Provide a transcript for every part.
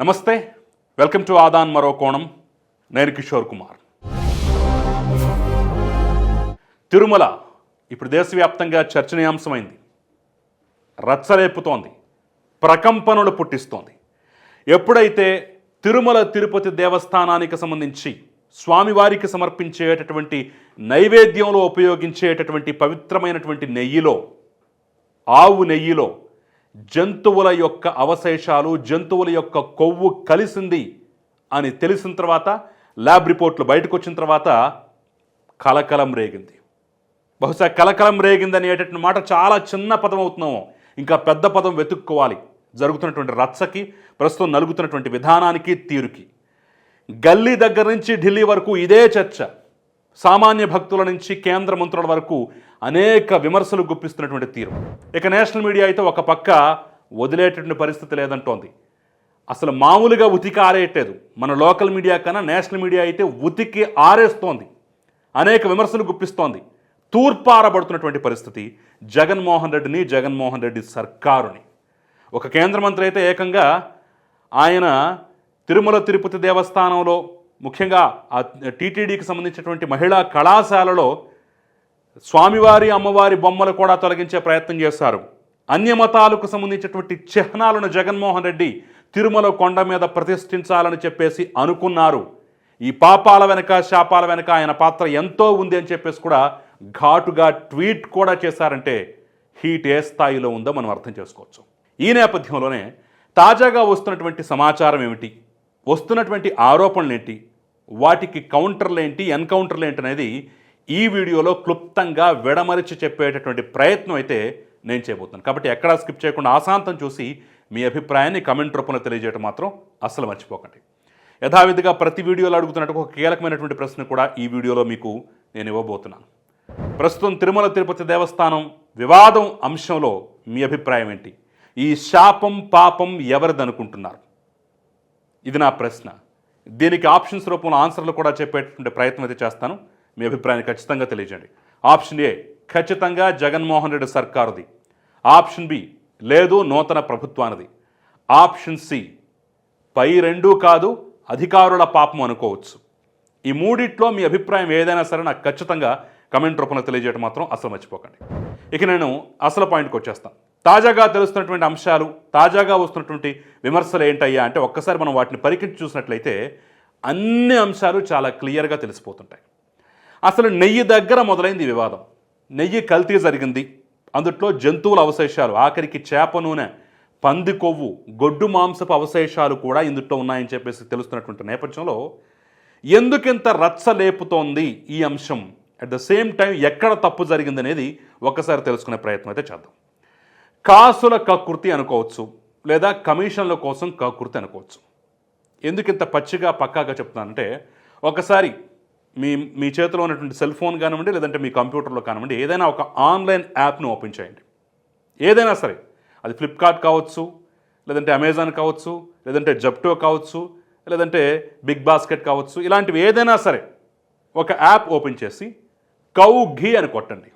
నమస్తే welcome to Aadan మరో కోణం నేను కిషోర్ కుమార్. తిరుమల ఇప్పుడు దేశవ్యాప్తంగా చర్చనీయాంశమైంది. రచ్చలేపుతోంది ప్రకంపనలు పుట్టిస్తోంది. ఎప్పుడైతే తిరుమల తిరుపతి దేవస్థానానికి సంబంధించి స్వామివారికి సమర్పించేటటువంటి నైవేద్యంలో ఉపయోగించేటటువంటి పవిత్రమైనటువంటి నెయ్యిలో ఆవు నెయ్యిలో జంతువుల యొక్క అవశేషాలు జంతువుల యొక్క కొవ్వు కలిసింది అని తెలిసిన తర్వాత ల్యాబ్ రిపోర్ట్లు బయటకు వచ్చిన తర్వాత కలకలం రేగింది. బహుశా కలకలం రేగింది అనేటటువంటి మాట చాలా చిన్న పదం అవుతున్నాము. ఇంకా పెద్ద పదం వెతుక్కోవాలి. జరుగుతున్నటువంటి రచ్చకి ప్రస్తుతం నలుగుతున్నటువంటి విధానానికి తీరుకి. గల్లీ దగ్గర నుంచి ఢిల్లీ వరకు ఇదే చర్చ. సామాన్య భక్తుల నుంచి కేంద్ర మంత్రుల వరకు అనేక విమర్శలు గుప్పిస్తున్నటువంటి తీరు. ఇక నేషనల్ మీడియా అయితే ఒక పక్క వదిలేటటువంటి పరిస్థితి లేదంటోంది. అసలు మామూలుగా ఉతికి ఆరేయట్లేదు. మన లోకల్ మీడియా కన్నా నేషనల్ మీడియా అయితే ఉతికి ఆరేస్తోంది. అనేక విమర్శలు గుప్పిస్తోంది. తూర్పారబడుతున్నటువంటి పరిస్థితి జగన్మోహన్ రెడ్డిని జగన్మోహన్ రెడ్డి సర్కారుని. ఒక కేంద్ర మంత్రి అయితే ఏకంగా ఆయన తిరుమల తిరుపతి దేవస్థానంలో ముఖ్యంగా ఆ టీటీడీకి సంబంధించినటువంటి మహిళా కళాశాలలో స్వామివారి అమ్మవారి బొమ్మలు కూడా తొలగించే ప్రయత్నం చేశారు. అన్యమతాలకు సంబంధించినటువంటి చిహ్నాలను జగన్మోహన్ రెడ్డి తిరుమల కొండ మీద ప్రతిష్ఠించాలని చెప్పేసి అనుకున్నారు. ఈ పాపాల వెనక శాపాల వెనక ఆయన పాత్ర ఎంతో ఉంది అని చెప్పేసి కూడా ఘాటుగా ట్వీట్ కూడా చేశారంటే హీట్ ఏ స్థాయిలో ఉందో మనం అర్థం చేసుకోవచ్చు. ఈ నేపథ్యంలోనే తాజాగా వస్తున్నటువంటి సమాచారం ఏమిటి? వస్తున్నటువంటి ఆరోపణలు ఏంటి వాటికి కౌంటర్లు ఏంటి ఎన్కౌంటర్లు ఏంటి అనేది ఈ వీడియోలో క్లుప్తంగా విడమరిచి చెప్పేటటువంటి ప్రయత్నం అయితే నేను చేయబోతున్నాను. కాబట్టి ఎక్కడా స్కిప్ చేయకుండా ఆశాంతం చూసి మీ అభిప్రాయాన్ని కమెంట్ రూపంలో తెలియజేయడం మాత్రం అస్సలు మర్చిపోకండి. యథావిధిగా ప్రతి వీడియోలో అడుగుతున్నట్టు ఒక కీలకమైనటువంటి ప్రశ్న కూడా ఈ వీడియోలో మీకు నేను ఇవ్వబోతున్నాను. ప్రస్తుతం తిరుమల తిరుపతి దేవస్థానం వివాదం అంశంలో మీ అభిప్రాయం ఏంటి? ఈ శాపం పాపం ఎవరిదనుకుంటున్నారు? ఇది నా ప్రశ్న. దీనికి ఆప్షన్స్ రూపంలో ఆన్సర్లు కూడా చెప్పేటటువంటి ప్రయత్నం అయితే చేస్తాను. మీ అభిప్రాయాన్ని ఖచ్చితంగా తెలియజేయండి. ఆప్షన్ ఏ ఖచ్చితంగా జగన్మోహన్ రెడ్డి సర్కారుది. ఆప్షన్ బి లేదు నూతన ప్రభుత్వానిది. ఆప్షన్ సి పై రెండూ కాదు అధికారుల పాపం అనుకోవచ్చు. ఈ మూడిట్లో మీ అభిప్రాయం ఏదైనా సరే నాకు ఖచ్చితంగా కమెంట్ రూపంలో తెలియజేయడం మాత్రం అసలు మర్చిపోకండి. ఇక నేను అసలు పాయింట్కి వచ్చేస్తాను. తాజాగా తెలుస్తున్నటువంటి అంశాలు తాజాగా వస్తున్నటువంటి విమర్శలు ఏంటయ్యా అంటే ఒక్కసారి మనం వాటిని పరికించి చూసినట్లయితే అన్ని అంశాలు చాలా క్లియర్గా తెలిసిపోతుంటాయి. అసలు నెయ్యి దగ్గర మొదలైంది వివాదం. నెయ్యి కల్తీ జరిగింది. అందుట్లో జంతువుల అవశేషాలు ఆఖరికి చేప నూనె పంది కొవ్వు గొడ్డు మాంసపు అవశేషాలు కూడా ఇందుట్లో ఉన్నాయని చెప్పేసి తెలుస్తున్నటువంటి నేపథ్యంలో ఎందుకింత రచ్చ లేపుతోంది ఈ అంశం? అట్ ద సేమ్ టైం ఎక్కడ తప్పు జరిగిందనేది ఒక్కసారి తెలుసుకునే ప్రయత్నం అయితే చేద్దాం. కాసుల కకృతి అనుకోవచ్చు లేదా కమిషన్ల కోసం కకృతి అనుకోవచ్చు. ఎందుకు ఇంత పచ్చిగా పక్కాగా చెప్తున్నానంటే ఒకసారి మీ మీ చేతిలో ఉన్నటువంటి సెల్ ఫోన్ కానివ్వండి లేదంటే మీ కంప్యూటర్లో కానివ్వండి ఏదైనా ఒక ఆన్లైన్ యాప్ను ఓపెన్ చేయండి. ఏదైనా సరే అది ఫ్లిప్కార్ట్ కావచ్చు లేదంటే అమెజాన్ కావచ్చు లేదంటే జప్టో కావచ్చు లేదంటే బిగ్ బాస్కెట్ కావచ్చు ఇలాంటివి ఏదైనా సరే ఒక యాప్ ఓపెన్ చేసి కౌ ఘీ అని కొట్టండి.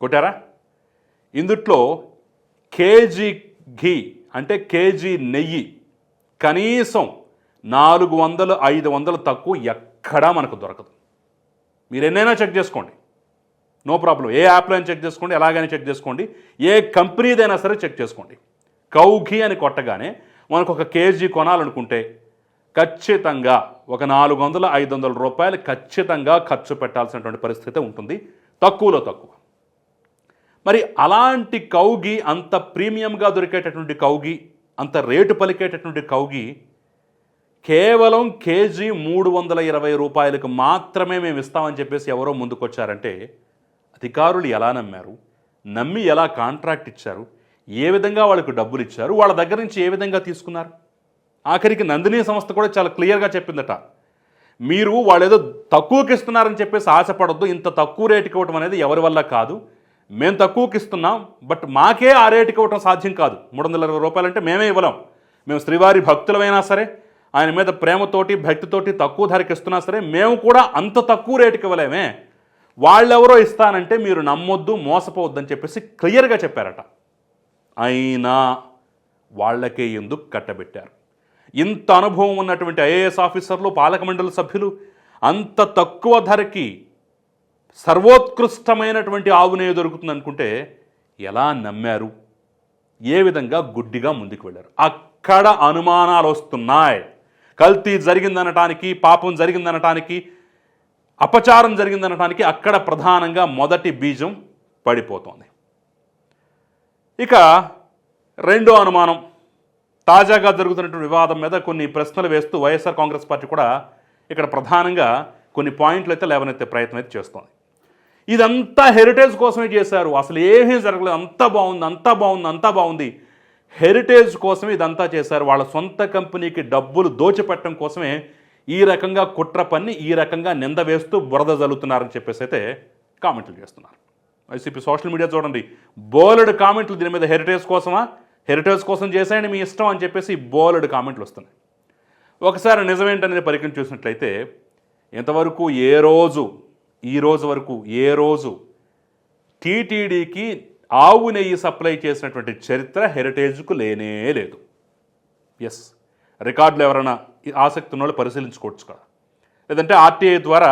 కొట్టారా? ఇందుట్లో కేజీ ఘీ అంటే కేజీ నెయ్యి కనీసం నాలుగు వందలు ఐదు వందలు తక్కువ ఎక్కడా మనకు దొరకదు. మీరు ఎన్నైనా చెక్ చేసుకోండి. No problem. ఏ యాప్లో అయినా చెక్ చేసుకోండి ఎలాగైనా చెక్ చేసుకోండి. ఏ కంపెనీదైనా సరే చెక్ చేసుకోండి. కౌఘీ అని కొట్టగానే మనకు ఒక కేజీ కొనాలనుకుంటే ఖచ్చితంగా ఒక నాలుగు వందల ఐదు వందల రూపాయలు ఖచ్చితంగా ఖర్చు పెట్టాల్సినటువంటి పరిస్థితి ఉంటుంది. తక్కువలో తక్కువ. మరి అలాంటి కౌగి అంత ప్రీమియంగా దొరికేటటువంటి కౌగి అంత రేటు పలికేటటువంటి కౌగి కేవలం కేజీ మూడు వందల ఇరవై రూపాయలకు మాత్రమే మేము ఇస్తామని చెప్పేసి ఎవరో ముందుకొచ్చారంటే అధికారులు ఎలా నమ్మారు? నమ్మి ఎలా కాంట్రాక్ట్ ఇచ్చారు? ఏ విధంగా వాళ్ళకు డబ్బులు ఇచ్చారు? వాళ్ళ దగ్గర నుంచి ఏ విధంగా తీసుకున్నారు? ఆఖరికి నందిని సంస్థ కూడా చాలా క్లియర్గా చెప్పిందట. మీరు వాళ్ళు ఏదో తక్కువకి ఇస్తున్నారని చెప్పేసి ఆశపడద్దు ఇంత తక్కువ రేటుకి ఇవ్వడం అనేది ఎవరి వల్ల కాదు. మేము తక్కువకి ఇస్తున్నాం బట్ మాకే ఆ రేటుకి ఇవ్వటం సాధ్యం కాదు. మూడు వందల ఇరవై రూపాయలు అంటే మేమే ఇవ్వలేం. మేము శ్రీవారి భక్తులమైనా సరే ఆయన మీద ప్రేమతోటి భక్తితోటి తక్కువ ధరకి ఇస్తున్నా సరే మేము కూడా అంత తక్కువ రేటుకి ఇవ్వలేమే. వాళ్ళెవరో ఇస్తానంటే మీరు నమ్మొద్దు మోసపోవద్దని చెప్పేసి క్లియర్గా చెప్పారట. అయినా వాళ్ళకే ఎందుకు కట్టబెట్టారు? ఇంత అనుభవం ఉన్నటువంటి ఐఏఎస్ ఆఫీసర్లు పాలక మండలి సభ్యులు అంత తక్కువ ధరకి సర్వోత్కృష్టమైనటువంటి ఆవు దొరుకుతుంది అనుకుంటే ఎలా నమ్మారు? ఏ విధంగా గుడ్డిగా ముందుకు వెళ్ళారు? అక్కడ అనుమానాలు వస్తున్నాయి. కల్తీ జరిగిందనటానికి పాపం జరిగిందనటానికి అపచారం జరిగిందనటానికి అక్కడ ప్రధానంగా మొదటి బీజం పడిపోతోంది. ఇక రెండో అనుమానం తాజాగా జరుగుతున్నటువంటి వివాదం మీద కొన్ని ప్రశ్నలు వేస్తూ వైఎస్ఆర్ కాంగ్రెస్ పార్టీ కూడా ఇక్కడ ప్రధానంగా కొన్ని పాయింట్లు అయితే లేవనెత్తే ప్రయత్నం అయితే చేస్తోంది. ఇదంతా హెరిటేజ్ కోసమే చేశారు. అసలు ఏమీ జరగలేదు. అంతా బాగుంది అంతా బాగుంది అంతా బాగుంది. హెరిటేజ్ కోసమే ఇదంతా చేశారు. వాళ్ళ సొంత కంపెనీకి డబ్బులు దోచిపెట్టడం కోసమే ఈ రకంగా కుట్ర పన్ని ఈ రకంగా నింద వేస్తూ బురద జల్లుతున్నారని చెప్పేసి అయితే కామెంట్లు చేస్తున్నారు. వైసీపీ సోషల్ మీడియా చూడండి. బోలెడు కామెంట్లు దీని మీద హెరిటేజ్ కోసమా? హెరిటేజ్ కోసం చేశాయని మీ ఇష్టం అని చెప్పేసి బోలెడు కామెంట్లు వస్తున్నాయి. ఒకసారి నిజమేంటనేది పరికరం చూసినట్లయితే ఇంతవరకు ఏ రోజు ఈ రోజు వరకు ఏ రోజు టీటీడీకి ఆవు నెయ్యి సప్లై చేసినటువంటి చరిత్ర హెరిటేజ్కు లేనే లేదు. ఎస్ రికార్డులు ఎవరైనా ఆసక్తి ఉన్న వాళ్ళు పరిశీలించుకోవచ్చు కదా. లేదంటే ఆర్టీఐ ద్వారా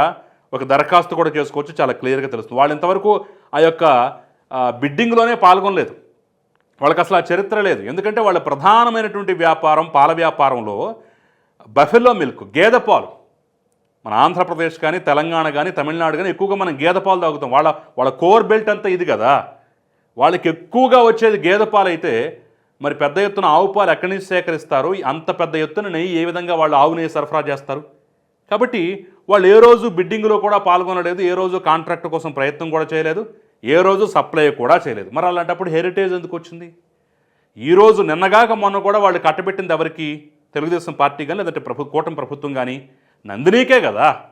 ఒక దరఖాస్తు కూడా చేసుకోవచ్చు చాలా క్లియర్గా తెలుస్తుంది. వాళ్ళు ఇంతవరకు ఆ యొక్క బిడ్డింగ్లోనే పాల్గొనలేదు. వాళ్ళకి అసలు ఆ చరిత్ర లేదు. ఎందుకంటే వాళ్ళ ప్రధానమైనటువంటి వ్యాపారం పాల వ్యాపారంలో బఫెల్లో మిల్క్ గేదె పాలు. మన ఆంధ్రప్రదేశ్ కానీ తెలంగాణ కానీ తమిళనాడు కానీ ఎక్కువగా మనం గేదె పాలు తాగుతాం. వాళ్ళ వాళ్ళ కోర్ బెల్ట్ అంతా ఇది కదా. వాళ్ళకి ఎక్కువగా వచ్చేది గేదె పాలు అయితే మరి పెద్ద ఎత్తున ఆవు పాలు ఎక్కడి నుంచి సేకరిస్తారు? అంత పెద్ద ఎత్తున నెయ్యి ఏ విధంగా వాళ్ళు ఆవు నెయ్యి సరఫరా చేస్తారు? కాబట్టి వాళ్ళు ఏ రోజు బిడ్డింగ్లో కూడా పాల్గొనలేదు ఏ రోజు కాంట్రాక్ట్ కోసం ప్రయత్నం కూడా చేయలేదు ఏ రోజు సప్లై కూడా చేయలేదు. మరి అలాంటప్పుడు హెరిటేజ్ ఎందుకు వచ్చింది? ఈరోజు నిన్నగాక మొన్న కూడా వాళ్ళు కట్టబెట్టింది ఎవరికి? తెలుగుదేశం పార్టీ కానీ లేదంటే ప్రభు కూటమి ప్రభుత్వం కానీ నందినీకే కదా.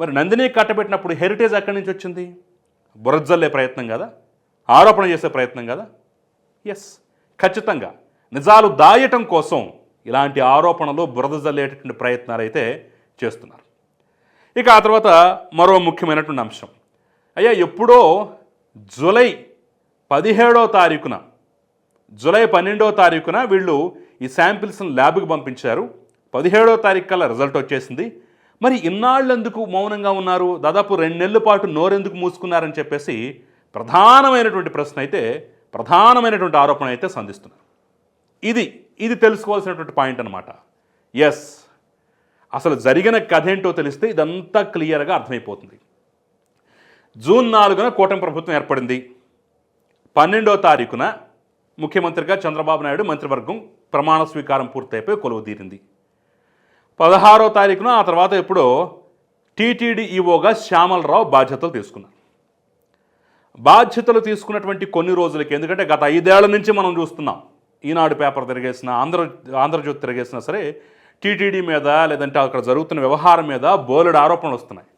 మరి నందిని కట్టబెట్టినప్పుడు హెరిటేజ్ ఎక్కడి నుంచి వచ్చింది? బురజల్లే ప్రయత్నం కదా? ఆరోపణ చేసే ప్రయత్నం కదా? ఎస్ ఖచ్చితంగా. నిజాలు దాయటం కోసం ఇలాంటి ఆరోపణలు బురద జల్లేటటువంటి ప్రయత్నాలు అయితే చేస్తున్నారు. ఇక ఆ తర్వాత మరో ముఖ్యమైనటువంటి అంశం. అయ్యా ఎప్పుడో జూలై పదిహేడో తారీఖున జూలై పన్నెండో తారీఖున వీళ్ళు ఈ శాంపిల్స్ని ల్యాబ్కి పంపించారు. పదిహేడో తారీఖు కల్లా రిజల్ట్ వచ్చేసింది. మరి ఇన్నాళ్ళెందుకు మౌనంగా ఉన్నారు? దాదాపు రెండు నెలల పాటు నోరెందుకు మూసుకున్నారని చెప్పేసి ప్రధానమైనటువంటి ప్రశ్న అయితే ప్రధానమైనటువంటి ఆరోపణ అయితే సంధిస్తున్నారు. ఇది ఇది తెలుసుకోవాల్సినటువంటి పాయింట్ అనమాట ఎస్ అసలు జరిగిన కథ ఏంటో తెలిస్తే ఇదంతా క్లియర్గా అర్థమైపోతుంది. జూన్ నాలుగున కూటమి ప్రభుత్వం ఏర్పడింది. పన్నెండో తారీఖున ముఖ్యమంత్రిగా చంద్రబాబు నాయుడు మంత్రివర్గం ప్రమాణ స్వీకారం పూర్తయిపోయి కొలువు తీరింది. పదహారో తారీఖున ఆ తర్వాత ఎప్పుడో టీటీడీ ఈవోగా శ్యామలరావు బాధ్యతలు తీసుకున్నారు. బాధ్యతలు తీసుకున్నటువంటి కొన్ని రోజులకి ఎందుకంటే గత ఐదేళ్ళ నుంచి మనం చూస్తున్నాం ఈనాడు పేపర్ తిరిగేసిన ఆంధ్ర ఆంధ్రజ్యోతి తిరిగేసినా సరే టీటీడీ మీద లేదంటే అక్కడ జరుగుతున్న వ్యవహారం మీద బోలెడు ఆరోపణలు వస్తున్నాయి.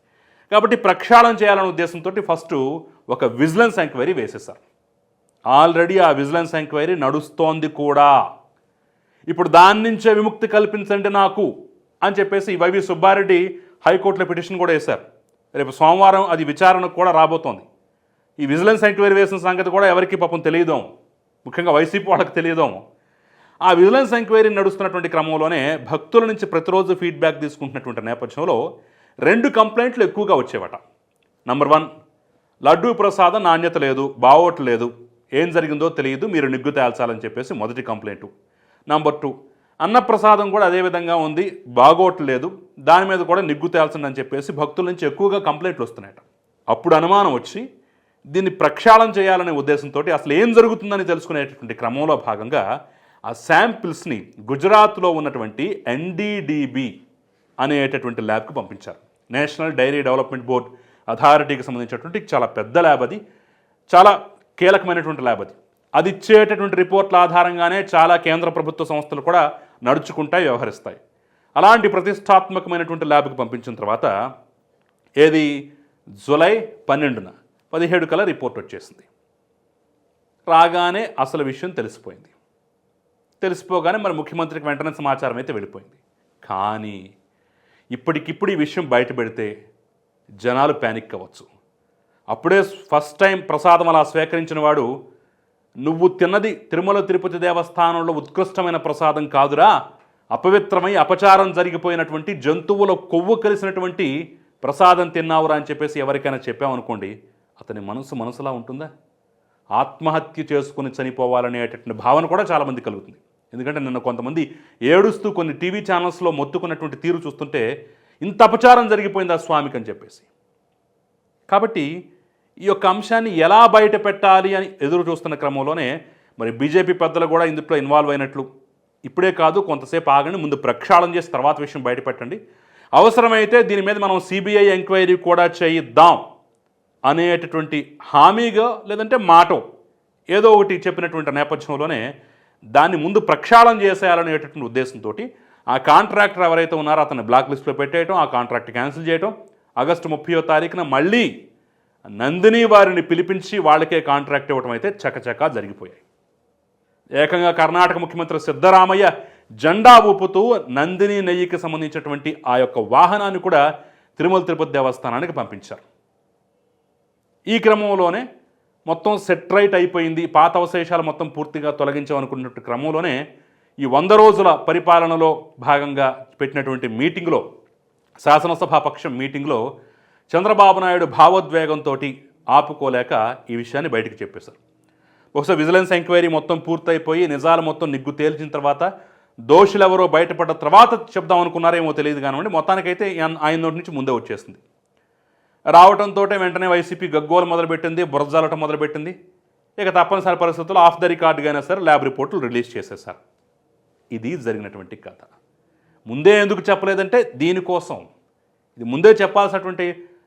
కాబట్టి ప్రక్షాళన చేయాలనే ఉద్దేశంతో ఫస్ట్ ఒక విజిలెన్స్ ఎంక్వైరీ వేసేశారు. ఆల్రెడీ ఆ విజిలెన్స్ ఎంక్వైరీ నడుస్తోంది కూడా. ఇప్పుడు దాని నుంచే విముక్తి కల్పించండి నాకు. అని చెప్పేసి వైవి సుబ్బారెడ్డి హైకోర్టులో పిటిషన్ కూడా వేశారు. రేపు సోమవారం అది విచారణకు కూడా రాబోతోంది. ఈ విజిలెన్స్ ఎంక్వైరీ వేసిన సంగతి కూడా ఎవరికి పాపం తెలియదు. ముఖ్యంగా వైసీపీ వాళ్ళకి తెలియదు. ఆ విజిలెన్స్ ఎంక్వైరీ నడుస్తున్నటువంటి క్రమంలోనే భక్తుల నుంచి ప్రతిరోజు ఫీడ్బ్యాక్ తీసుకుంటున్నటువంటి నేపథ్యంలో రెండు కంప్లైంట్లు ఎక్కువగా వచ్చేవట. నంబర్ వన్ లడ్డూ ప్రసాదం నాణ్యత లేదు బావోట్లేదు ఏం జరిగిందో తెలియదు. మీరు నిగ్గు తేల్చాలని చెప్పేసి మొదటి కంప్లైంట్. నంబర్ టూ అన్నప్రసాదం కూడా అదే విధంగా ఉంది. బాగోట్లేదు. దాని మీద కూడా నిగ్గు తేల్చండి అని చెప్పేసి భక్తుల నుంచి ఎక్కువగా కంప్లైంట్లు వస్తున్నాయట. అప్పుడు అనుమానం వచ్చి దీన్ని ప్రక్షాళన చేయాలనే ఉద్దేశంతో అసలు ఏం జరుగుతుందని తెలుసుకునేటటువంటి క్రమంలో భాగంగా ఆ శాంపిల్స్ని గుజరాత్లో ఉన్నటువంటి ఎన్డీడీబీ అనేటటువంటి ల్యాబ్కి పంపించారు. నేషనల్ డైరీ డెవలప్మెంట్ బోర్డ్ అథారిటీకి సంబంధించినటువంటి చాలా పెద్ద ల్యాబ్ అది. చాలా కీలకమైనటువంటి ల్యాబ్ అది. అది ఇచ్చేటటువంటి రిపోర్ట్ల ఆధారంగానే చాలా కేంద్ర ప్రభుత్వ సంస్థలు కూడా నడుచుకుంటాయి వ్యవహరిస్తాయి. అలాంటి ప్రతిష్టాత్మకమైనటువంటి ల్యాబ్కి పంపించిన తర్వాత ఏది? జులై పన్నెండున పదిహేడు కల రిపోర్ట్ వచ్చేసింది. రాగానే అసలు విషయం తెలిసిపోయింది. తెలిసిపోగానే మరి ముఖ్యమంత్రికి వెంటనే సమాచారం అయితే వెళ్ళిపోయింది. కానీ ఇప్పటికిప్పుడు ఈ విషయం బయట పెడితే జనాలు ప్యానిక్ అవ్వచ్చు. అప్పుడే ఫస్ట్ టైం ప్రసాదం అలా స్వీకరించిన వాడు నువ్వు తిన్నది తిరుమల తిరుపతి దేవస్థానంలో ఉత్కృష్టమైన ప్రసాదం కాదురా. అపవిత్రమై అపచారం జరిగిపోయినటువంటి జంతువుల కొవ్వు కలిసినటువంటి ప్రసాదం తిన్నావురా అని చెప్పేసి ఎవరికైనా చెప్పామనుకోండి అతని మనసు మనసులా ఉంటుందా? ఆత్మహత్య చేసుకుని చనిపోవాలనేటటువంటి భావన కూడా చాలామంది కలుగుతుంది. ఎందుకంటే నిన్న కొంతమంది ఏడుస్తూ కొన్ని టీవీ ఛానల్స్లో మొత్తుకున్నటువంటి తీరు చూస్తుంటే ఇంత అపచారం జరిగిపోయిందా స్వామికి అని చెప్పేసి. కాబట్టి ఈ యొక్క అంశాన్ని ఎలా బయట పెట్టాలి అని ఎదురు చూస్తున్న క్రమంలోనే మరి బీజేపీ పెద్దలు కూడా ఇందులో ఇన్వాల్వ్ అయినట్లు. ఇప్పుడే కాదు కొంతసేపు ఆగండి ముందు ప్రక్షాళన చేసి తర్వాత విషయం బయట పెట్టండి. అవసరమైతే దీని మీద మనం సిబిఐ ఎంక్వైరీ కూడా చేయిద్దాం అనేటటువంటి హామీగా లేదంటే మాటో ఏదో ఒకటి చెప్పినటువంటి నేపథ్యంలోనే దాన్ని ముందు ప్రక్షాళన చేసేయాలనేటటువంటి ఉద్దేశంతో ఆ కాంట్రాక్టర్ ఎవరైతే ఉన్నారో అతన్ని బ్లాక్ లిస్ట్లో పెట్టేయటం ఆ కాంట్రాక్ట్ క్యాన్సిల్ చేయటం ఆగస్టు ముప్పయో తారీఖున మళ్ళీ నందిని వారిని పిలిపించి వాళ్ళకే కాంట్రాక్ట్ ఇవ్వటం అయితే చకచకా జరిగిపోయాయి. ఏకంగా కర్ణాటక ముఖ్యమంత్రి సిద్ధరామయ్య జెండా ఊపుతూ నందిని నెయ్యికి సంబంధించినటువంటి ఆ యొక్క వాహనాన్ని కూడా తిరుమల తిరుపతి దేవస్థానానికి పంపించారు. ఈ క్రమంలోనే మొత్తం సెట్రైట్ అయిపోయింది. పాత అవశేషాలు మొత్తం పూర్తిగా తొలగించామనుకున్నట్టు క్రమంలోనే ఈ వంద రోజుల పరిపాలనలో భాగంగా పెట్టినటువంటి మీటింగ్లో శాసనసభాపక్షం మీటింగ్లో చంద్రబాబు నాయుడు భావోద్వేగంతో ఆపుకోలేక ఈ విషయాన్ని బయటకు చెప్పేశారు. ఒకసారి విజిలెన్స్ ఎంక్వైరీ మొత్తం పూర్తయిపోయి నిజాలు మొత్తం నిగ్గు తేల్చిన తర్వాత దోషులు ఎవరో బయటపడ్డ తర్వాత చెప్దాం అనుకున్నారేమో తెలియదు కానివ్వండి మొత్తానికైతే ఆయన ఆయన నోటి నుంచి ముందే వచ్చేసింది. రావడంతో వెంటనే వైసీపీ గగ్గోలు మొదలుపెట్టింది బురజాలటం మొదలుపెట్టింది. ఇక తప్పనిసరి పరిస్థితుల్లో ఆఫ్ ద రికార్డ్గా అయినా సరే ల్యాబ్ రిపోర్టులు రిలీజ్ చేసేసారు ఇది జరిగినటువంటి కథ. ముందే ఎందుకు చెప్పలేదంటే దీనికోసం. ఇది ముందే చెప్పాల్సినటువంటి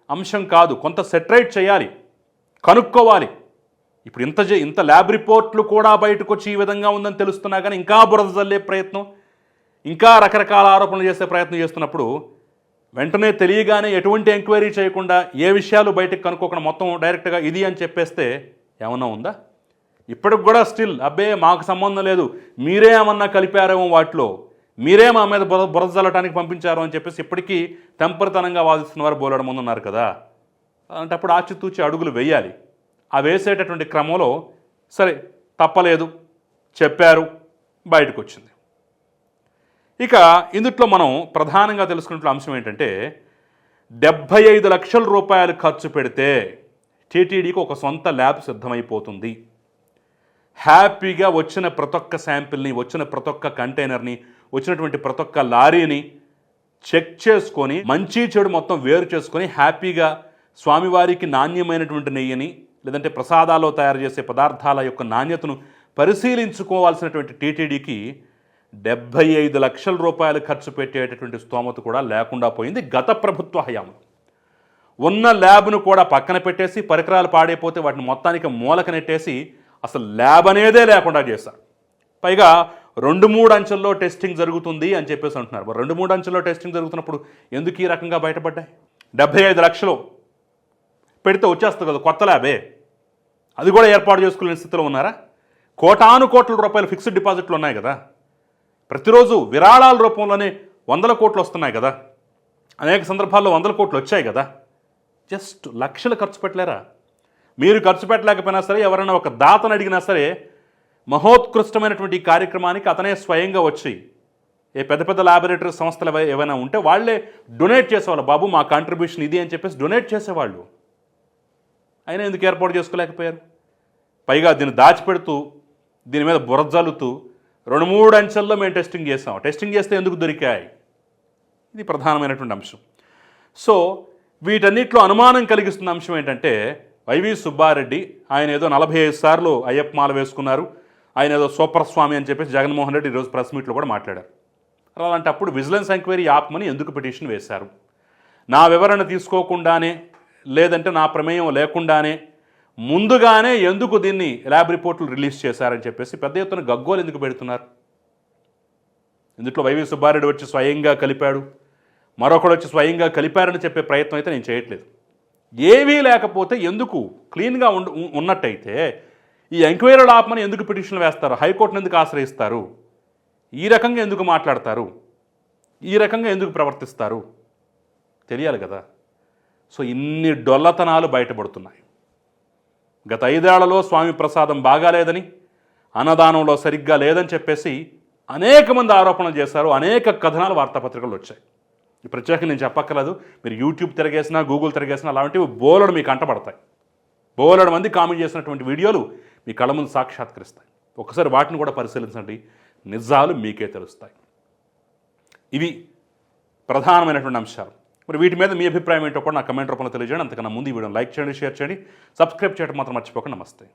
అంశం కాదు. కొంత సెటరైట్ చేయాలి. కనుక్కోవాలి. ఇప్పుడు ఇంత ఇంత ల్యాబ్ రిపోర్ట్లు కూడా బయటకు వచ్చి ఈ విధంగా ఉందని తెలుస్తున్నా కానీ ఇంకా బురద జల్లే ప్రయత్నం ఇంకా రకరకాల ఆరోపణలు చేసే ప్రయత్నం చేస్తున్నప్పుడు వెంటనే తెలియగానే ఎటువంటి ఎంక్వైరీ చేయకుండా ఏ విషయాలు బయటకు కనుక్కోకుండా మొత్తం డైరెక్ట్గా ఇది అని చెప్పేస్తే ఏమన్నా ఉందా? ఇప్పటికి కూడా స్టిల్ అబ్బే మాకు సంబంధం లేదు. మీరే ఏమన్నా కలిపారేమో వాటిలో. మీరే మా మీద బుర బురద చల్లటానికి పంపించారు అని చెప్పేసి ఇప్పటికీ తెంపరితనంగా వాదిస్తున్న వారు బోలెడు మంది ఉన్నారు కదా. అలాంటప్పుడు ఆచితూచి అడుగులు వేయాలి. ఆ వేసేటటువంటి క్రమంలో సరే తప్పలేదు చెప్పారు బయటకు వచ్చింది ఇక ఇందుట్లో మనం ప్రధానంగా తెలుసుకున్న అంశం ఏంటంటే డెబ్భై ఐదు లక్షల రూపాయలు ఖర్చు పెడితే టీటీడీకి ఒక సొంత ల్యాబ్ సిద్ధమైపోతుంది. హ్యాపీగా వచ్చిన ప్రతి ఒక్క శాంపిల్ని వచ్చిన ప్రతి ఒక్క కంటైనర్ని వచ్చినటువంటి ప్రతి ఒక్క లారీని చెక్ చేసుకొని మంచి చెడు మొత్తం వేరు చేసుకొని హ్యాపీగా స్వామివారికి నాణ్యమైనటువంటి నెయ్యిని లేదంటే ప్రసాదాలు తయారు చేసే పదార్థాల యొక్క నాణ్యతను పరిశీలించుకోవాల్సినటువంటి టీటీడీకి డెబ్భై ఐదు లక్షల రూపాయలు ఖర్చు పెట్టేటటువంటి స్తోమత కూడా లేకుండా పోయింది గత ప్రభుత్వ హయాంలో. ఉన్న ల్యాబ్ను కూడా పక్కన పెట్టేసి పరికరాలు పాడైపోతే వాటిని మొత్తానికి మూలక నెట్టేసి అసలు ల్యాబ్ అనేదే లేకుండా చేశారు. పైగా రెండు మూడు అంచెల్లో టెస్టింగ్ జరుగుతుంది అని చెప్పేసి అంటున్నారు. మరి రెండు మూడు అంచెల్లో టెస్టింగ్ జరుగుతున్నప్పుడు ఎందుకు ఈ రకంగా బయటపడ్డాయి? డెబ్బై ఐదు లక్షలు పెడితే వచ్చేస్తుంది కదా కొత్త ల్యాబే. అది కూడా ఏర్పాటు చేసుకునే స్థితిలో ఉన్నారా? కోటాను కోట్ల రూపాయలు ఫిక్స్డ్ డిపాజిట్లు ఉన్నాయి కదా. ప్రతిరోజు విరాళాల రూపంలోనే వందల కోట్లు వస్తున్నాయి కదా. అనేక సందర్భాల్లో వందల కోట్లు వచ్చాయి కదా. జస్ట్ లక్షలు ఖర్చు పెట్టలేరా? మీరు ఖర్చు పెట్టలేకపోయినా సరే ఎవరైనా ఒక దాతను అడిగినా సరే మహోత్కృష్టమైనటువంటి కార్యక్రమానికి అతనే స్వయంగా వచ్చి ఏ పెద్ద పెద్ద ల్యాబొరేటరీ సంస్థలు ఏవైనా ఉంటే వాళ్ళే డొనేట్ చేసేవాళ్ళు. బాబు మా కాంట్రిబ్యూషన్ ఇది అని చెప్పేసి డొనేట్ చేసేవాళ్ళు. అయినా ఎందుకు ఏర్పాటు చేసుకోలేకపోయారు? పైగా దీన్ని దాచిపెడుతూ దీని మీద బురజల్లుతూ రెండు మూడు అంచెల్లో మేము టెస్టింగ్ చేసాం. టెస్టింగ్ చేస్తే ఎందుకు దొరికాయి? ఇది ప్రధానమైనటువంటి అంశం. సో వీటన్నిటిలో అనుమానం కలిగిస్తున్న అంశం ఏంటంటే వైవి సుబ్బారెడ్డి ఆయన ఏదో నలభై ఐదు సార్లు అయ్యప్ప మాల వేసుకున్నారు. ఆయన ఏదో సూపర్ స్వామి అని చెప్పేసి జగన్మోహన్ రెడ్డి ఈరోజు ప్రెస్ మీట్లో కూడా మాట్లాడారు. అలాంటప్పుడు విజిలెన్స్ ఎంక్వైరీ ఆపమని ఎందుకు పిటిషన్ వేశారు? నా వివరణ తీసుకోకుండానే లేదంటే నా ప్రమేయం లేకుండానే ముందుగానే ఎందుకు దీన్ని ల్యాబ్ రిపోర్టులు రిలీజ్ చేశారని చెప్పేసి పెద్ద ఎత్తున గగ్గోలు ఎందుకు పెడుతున్నారు? ఇందులో వైవి సుబ్బారెడ్డి వచ్చి స్వయంగా కలిపాడు. మరొకడు వచ్చి స్వయంగా కలిపారని చెప్పే ప్రయత్నం అయితే నేను చేయట్లేదు. ఏమీ లేకపోతే ఎందుకు? క్లీన్గా ఉండ ఉన్నట్టయితే ఈ ఎంక్వైరీలు ఆపమని ఎందుకు పిటిషన్లు వేస్తారు? హైకోర్టును ఎందుకు ఆశ్రయిస్తారు? ఈ రకంగా ఎందుకు మాట్లాడతారు? ఈ రకంగా ఎందుకు ప్రవర్తిస్తారు? తెలియాలి కదా. సో ఇన్ని డొల్లతనాలు బయటపడుతున్నాయి. గత ఐదేళ్ళలో స్వామి ప్రసాదం బాగాలేదని అన్నదానంలో సరిగ్గా లేదని చెప్పేసి అనేక మంది ఆరోపణలు చేశారు అనేక కథనాలు వార్తాపత్రికలు వచ్చాయి. ఈ ప్రత్యేకంగా నేను చెప్పక్కర్లేదు. మీరు యూట్యూబ్ తిరగేసినా గూగుల్ తిరగేసినా అలాంటివి బోలెడు మీకు కంటపడతాయి బోలెడు మంది కామెంట్ చేసినటువంటి వీడియోలు మీ కళ్ళ ముందు సాక్షాత్కరిస్తాయి. ఒకసారి వాటిని కూడా పరిశీలించండి. నిజాలు మీకే తెలుస్తాయి. ఇవి ప్రధానమైనటువంటి అంశాలు. మరి వీటి మీద మీ అభిప్రాయం ఏంటో కూడా నా కమెంట్ రూపంలో తెలియజేయండి. అంతకన్నా ముందు ఈ వీడియోని లైక్ చేయండి షేర్ చేయండి. సబ్స్క్రైబ్ చేయడం మాత్రం మర్చిపోకండి. నమస్తే.